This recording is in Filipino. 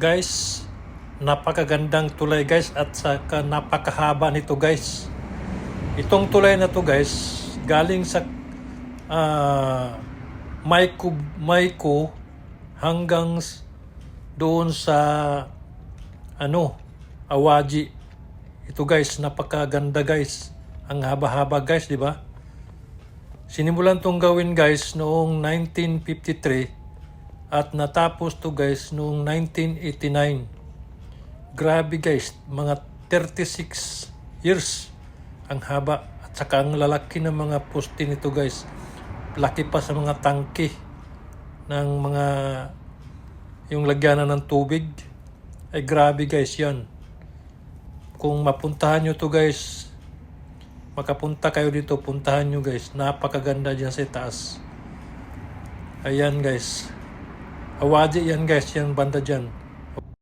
Guys, napakagandang tulay guys at saka napakahaba nito guys. Itong tulay na to guys, galing sa uh, Maiko, Maiko hanggang doon sa ano, Awaji. Ito guys, napakaganda guys. Ang haba-haba guys, di ba? Sinimulan tong gawin guys noong 1953 at natapos to guys noong 1989. Grabe guys, mga 36 years ang haba at saka ang lalaki ng mga poste nito guys. Laki pa sa mga tangke ng mga yung lagyanan ng tubig. Ay grabe guys yan. Kung mapuntahan nyo to guys, makapunta kayo dito, puntahan nyo guys. Napakaganda dyan sa taas. Ayan guys. Awaji yan guys, yan banda dyan.